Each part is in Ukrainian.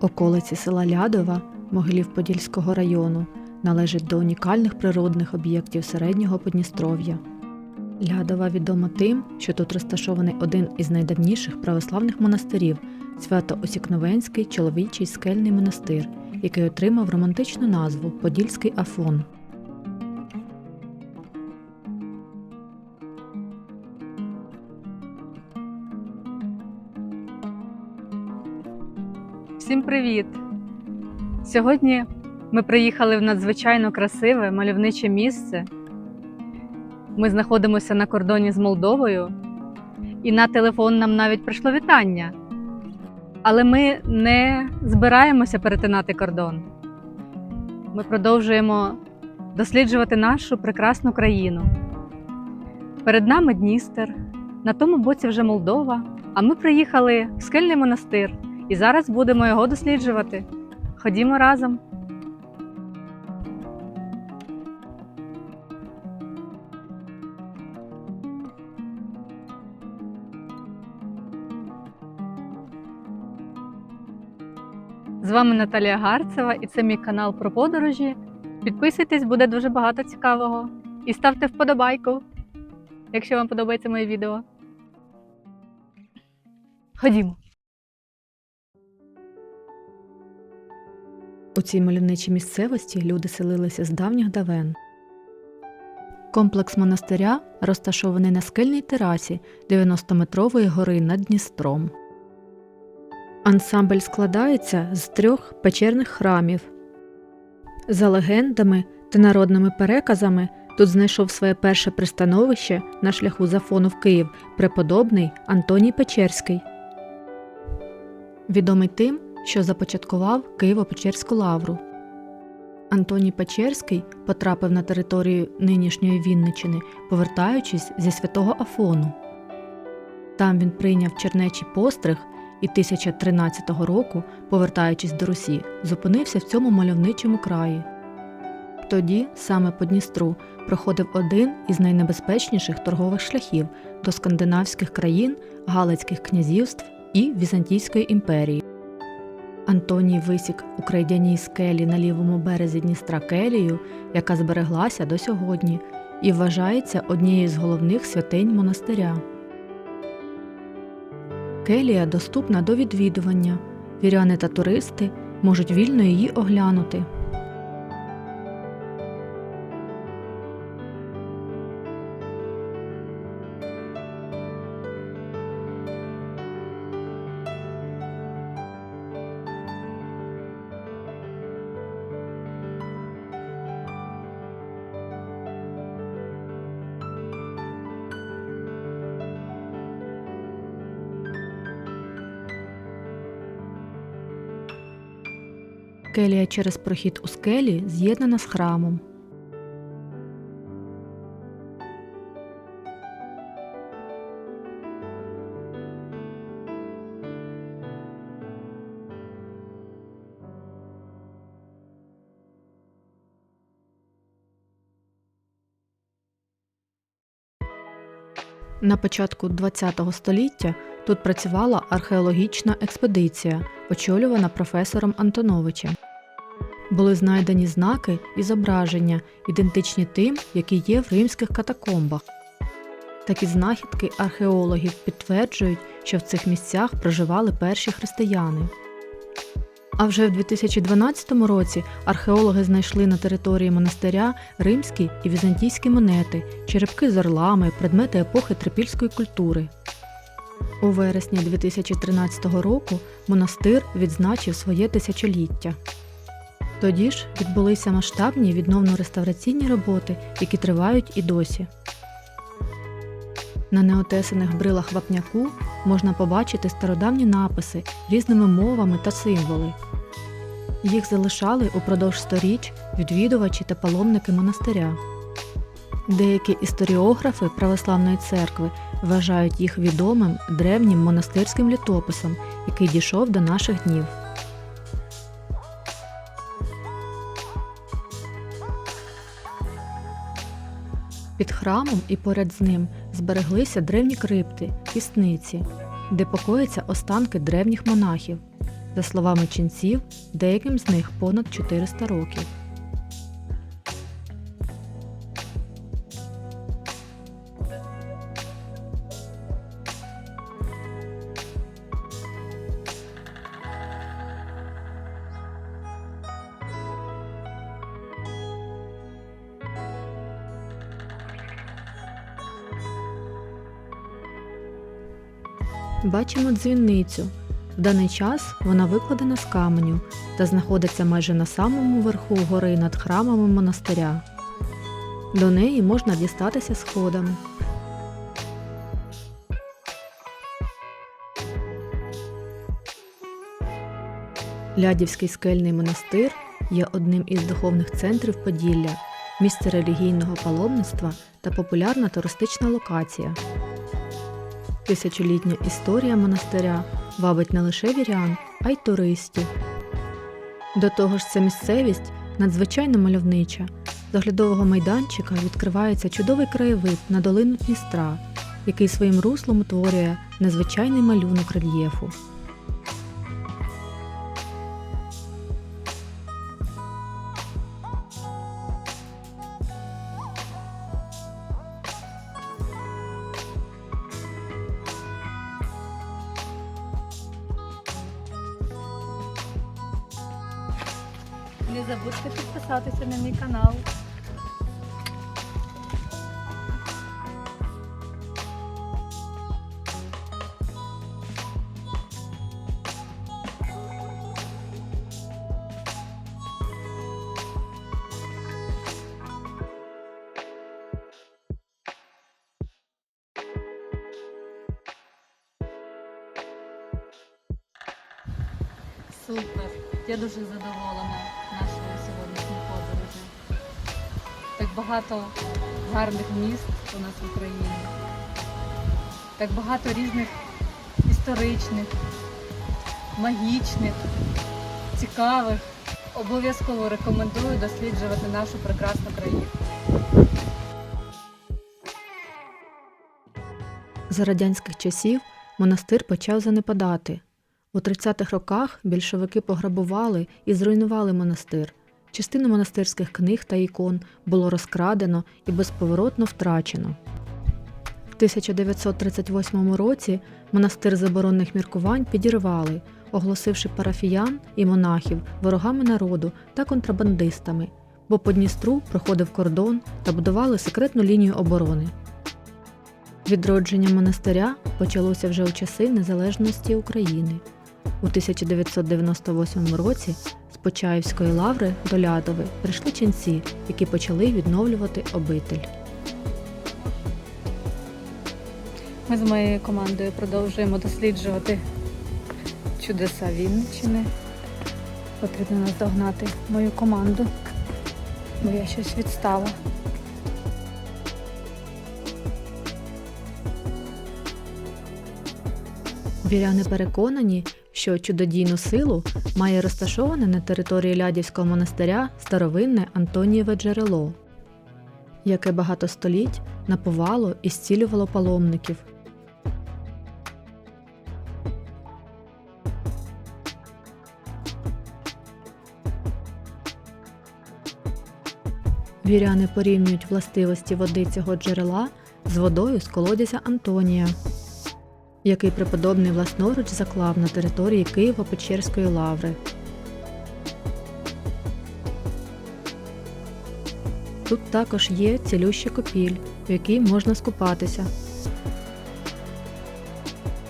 Околиці села Лядова Могилів Подільського району належать до унікальних природних об'єктів середнього Подністров'я. Лядова відома тим, що тут розташований один із найдавніших православних монастирів Свято-Осікновенський чоловічий скельний монастир, який отримав романтичну назву Подільський Афон. Всім привіт! Сьогодні ми приїхали в надзвичайно красиве мальовниче місце. Ми знаходимося на кордоні з Молдовою, і на телефон нам навіть прийшло вітання. Але ми не збираємося перетинати кордон. Ми продовжуємо досліджувати нашу прекрасну країну. Перед нами Дністер, на тому боці вже Молдова, а ми приїхали в скельний монастир. І зараз будемо його досліджувати. Ходімо разом. З вами Наталія Гарцева і це мій канал про подорожі. Підписуйтесь, буде дуже багато цікавого. І ставте вподобайку, якщо вам подобається моє відео. Ходімо. У цій мальовничій місцевості люди селилися з давніх давен. Комплекс монастиря розташований на скельній терасі 90-метрової гори над Дністром. Ансамбль складається з трьох печерних храмів. За легендами та народними переказами тут знайшов своє перше пристановище на шляху з Афону в Київ преподобний Антоній Печерський. Відомий тим, що започаткував Києво-Печерську лавру. Антоній Печерський потрапив на територію нинішньої Вінничини, повертаючись зі святого Афону. Там він прийняв чернечий постриг і 1013 року, повертаючись до Русі, зупинився в цьому мальовничому краї. Тоді, саме по Дністру, проходив один із найнебезпечніших торгових шляхів до скандинавських країн, Галицьких князівств і Візантійської імперії. Антоній висік у крайдяній скелі на лівому березі Дністра келію, яка збереглася до сьогодні, і вважається однією з головних святинь монастиря. Келія доступна до відвідування. Віряни та туристи можуть вільно її оглянути. Келія через прохід у скелі з'єднана з храмом. На початку ХХ століття тут працювала археологічна експедиція, очолювана професором Антоновичем. Були знайдені знаки і зображення, ідентичні тим, які є в римських катакомбах. Такі знахідки археологів підтверджують, що в цих місцях проживали перші християни. А вже в 2012 році археологи знайшли на території монастиря римські і візантійські монети, черепки з орлами, предмети епохи трипільської культури. У вересні 2013 року монастир відзначив своє тисячоліття. Тоді ж відбулися масштабні відновно-реставраційні роботи, які тривають і досі. На неотесаних брилах вапняку можна побачити стародавні написи різними мовами та символи. Їх залишали упродовж сторіч відвідувачі та паломники монастиря. Деякі історіографи православної церкви вважають їх відомим древнім монастирським літописом, який дійшов до наших днів. Під храмом і поряд з ним збереглися древні крипти, кісниці, де покояться останки древніх монахів. За словами ченців, деяким з них понад 400 років. Бачимо дзвіницю. В даний час вона викладена з каменю та знаходиться майже на самому верху гори над храмами монастиря. До неї можна дістатися сходами. Лядівський скельний монастир є одним із духовних центрів Поділля, місце релігійного паломництва та популярна туристична локація. Тисячолітня історія монастиря вабить не лише вірян, а й туристів. До того ж, ця місцевість надзвичайно мальовнича. З оглядового майданчика відкривається чудовий краєвид на долину Дністра, який своїм руслом утворює незвичайний малюнок рельєфу. Не забудьте підписатися на мій канал. Супер. Я дуже задоволена багато гарних міст у нас в Україні. Так багато різних історичних, магічних, цікавих. Обов'язково рекомендую досліджувати нашу прекрасну країну. За радянських часів монастир почав занепадати. У 30-х роках більшовики пограбували і зруйнували монастир. Частину монастирських книг та ікон було розкрадено і безповоротно втрачено. В 1938 році монастир заборонних міркувань підірвали, оголосивши парафіян і монахів ворогами народу та контрабандистами, бо по Дністру проходив кордон та будували секретну лінію оборони. Відродження монастиря почалося вже у часи незалежності України. У 1998 році Почаївської лаври до Лядови прийшли ченці, які почали відновлювати обитель. Ми з моєю командою продовжуємо досліджувати чудеса Вінниччини. Потрібно наздогнати мою команду, бо я щось відстала. Віряни переконані, що чудодійну силу має розташоване на території Лядівського монастиря старовинне Антонієве джерело, яке багато століть напувало і зцілювало паломників. Віряни порівнюють властивості води цього джерела з водою з колодязя Антонія який преподобний власноруч заклав на території Києво-Печерської лаври. Тут також є цілюща копіль, в якій можна скупатися.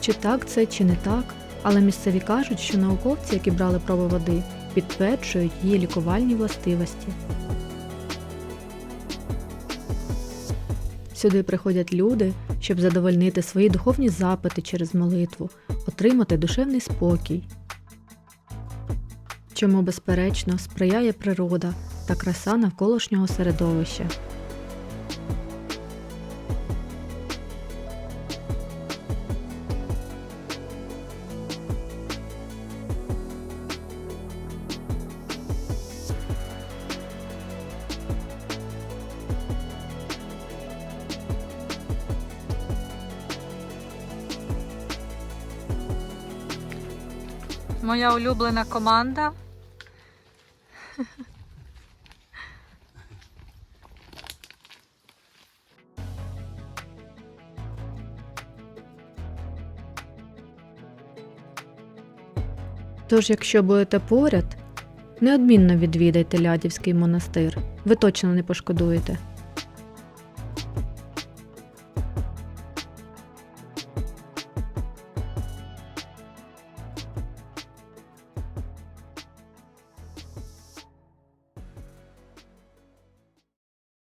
Чи так це, чи не так, але місцеві кажуть, що науковці, які брали проби води, підтверджують її лікувальні властивості. Сюди приходять люди, щоб задовольнити свої духовні запити через молитву, отримати душевний спокій. Чому, безперечно, сприяє природа та краса навколишнього середовища. Моя улюблена команда. Тож, якщо будете поряд, неодмінно відвідайте Лядівський монастир. Ви точно не пошкодуєте.